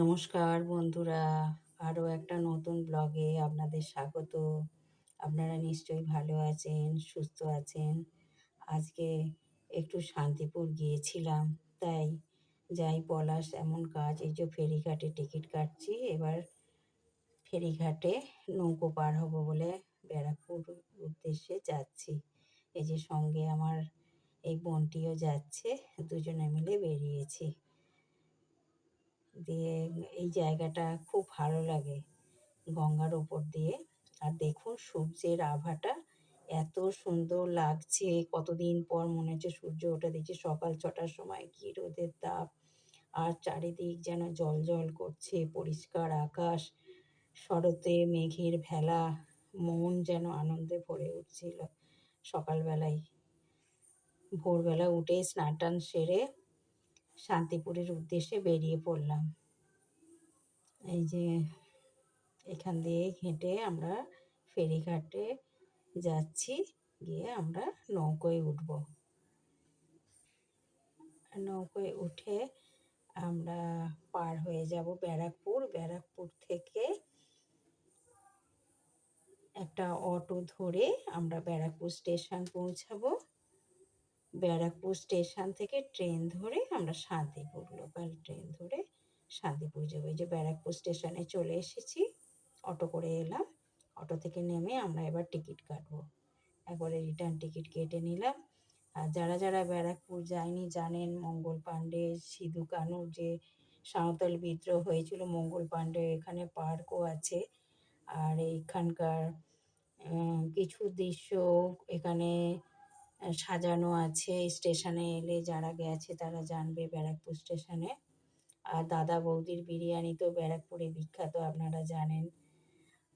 নমস্কার বন্ধুরা, আরও একটা নতুন ব্লগে আপনাদের স্বাগত। আপনারা নিশ্চয়ই ভালো আছেন, সুস্থ আছেন। আজকে একটু শান্তিপুর গিয়েছিলাম, তাই যাই পলাশ এমন কাজ, এই যে ফেরিঘাটে টিকিট কাটছি, এবার ফেরিঘাটে নৌকো পার হব বলে ব্যারাকপুর উদ্দেশ্যে যাচ্ছি। এই যে সঙ্গে আমার এই বোনটিও যাচ্ছে, দুজনে মিলে বেরিয়েছি। দিয়ে এই জায়গাটা খুব ভালো লাগে গঙ্গার ওপর দিয়ে। আর দেখুন সূর্যের আভাটা এত সুন্দর লাগছে। কতদিন পর মনে হচ্ছে সূর্য ওঠা। দেখছি সকাল ছটার সময় কি রোদের তাপ। আর চারিদিক যেন জল জল করছে, পরিষ্কার আকাশ, শরতে মেঘের ভেলা, মন যেন আনন্দে ভরে উঠছিল সকালবেলায়। ভোরবেলা উঠে স্নান টান সেরে শান্তিপুরের উদ্দেশ্যে বেরিয়ে পড়লাম। এই যে এখান দিয়ে হেঁটে আমরা ফেরিঘাটে যাচ্ছি, গিয়ে আমরা নৌকোয় উঠব। নৌকোয় উঠে আমরা পার হয়ে যাব ব্যারাকপুর। ব্যারাকপুর থেকে একটা অটো ধরে আমরা ব্যারাকপুর স্টেশন পৌঁছাবো। ব্যারাকপুর স্টেশন থেকে ট্রেন ধরে আমরা শান্তিপুর লোকাল ট্রেন ধরে শান্তিপুর যাব। এই যে ব্যারাকপুর স্টেশনে চলে এসেছি, অটো করে এলাম। অটো থেকে নেমে আমরা এবার টিকিট কাটবো। একবারে রিটার্ন টিকিট কেটে নিলাম। আর যারা যারা ব্যারাকপুর যায়নি জানেন, মঙ্গল পাণ্ডে, সিধু কানুর যে সাঁওতাল বিদ্রোহ হয়েছিল মঙ্গল পাণ্ডে, এখানে পার্কও আছে। আর এইখানকার কিছু দৃশ্য এখানে সাজানো আছে। স্টেশনে এলে যারা গেছে তারা জানবে ব্যারাকপুর স্টেশনে আর দাদা বৌদির বিরিয়ানি তো ব্যারাকপুরে বিখ্যাত, আপনারা জানেন।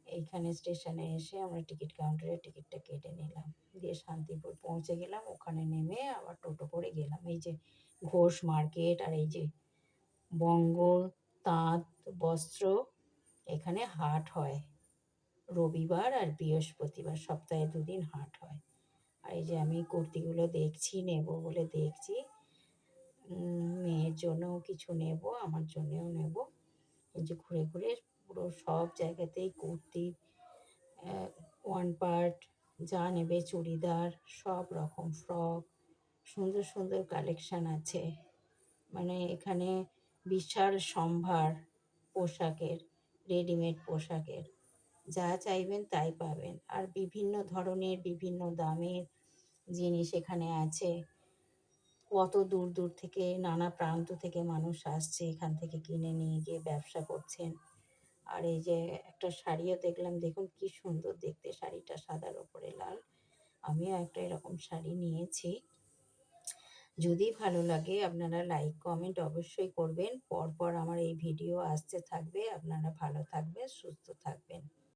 এইখানে স্টেশনে এসে আমরা টিকিট কাউন্টারে টিকিটটা কেটে নিলাম। দিয়ে শান্তিপুর পৌঁছে গেলাম। ওখানে নেমে আবার টোটো করে গেলাম। এই যে ঘোষ মার্কেট আর এই যে বঙ্গ, তাঁত, বস্ত্র, এখানে হাট হয়। রবিবার আর বৃহস্পতিবার, সপ্তাহে দুদিন হাট হয়। এই যে আমি কুর্তিগুলো দেখছি, নেব বলে দেখছি। মেয়ের জন্যও কিছু নেব, আমার জন্যেও নেব। এই যে ঘুরে ঘুরে পুরো সব জায়গাতেই কুর্তি ওয়ান পার্ট যা নেবে চুড়িদার, সব রকম ফ্রক সুন্দর সুন্দর কালেকশান আছে। মানে এখানে বিশাল সম্ভার পোশাকের রেডিমেড পোশাকের। যা চাইবেন তাই পাবেন। আর বিভিন্ন ধরনের, বিভিন্ন দামের জিনিস এখানে আছে। কত দূর দূর থেকে নানা প্রান্ত থেকে মানুষ আসছে এখান থেকে কিনে নিয়ে গিয়ে ব্যবসা করছেন। আর এই যে একটা শাড়িও দেখলাম, দেখুন কি সুন্দর দেখতে শাড়িটা সাদার ওপরে লাল। আমিও একটা এরকম শাড়ি নিয়েছি। যদি ভালো লাগে আপনারা লাইক, কমেন্ট অবশ্যই করবেন। পরপর আমার এই ভিডিও আসতে থাকবে। আপনারা ভালো থাকবেন, সুস্থ থাকবেন।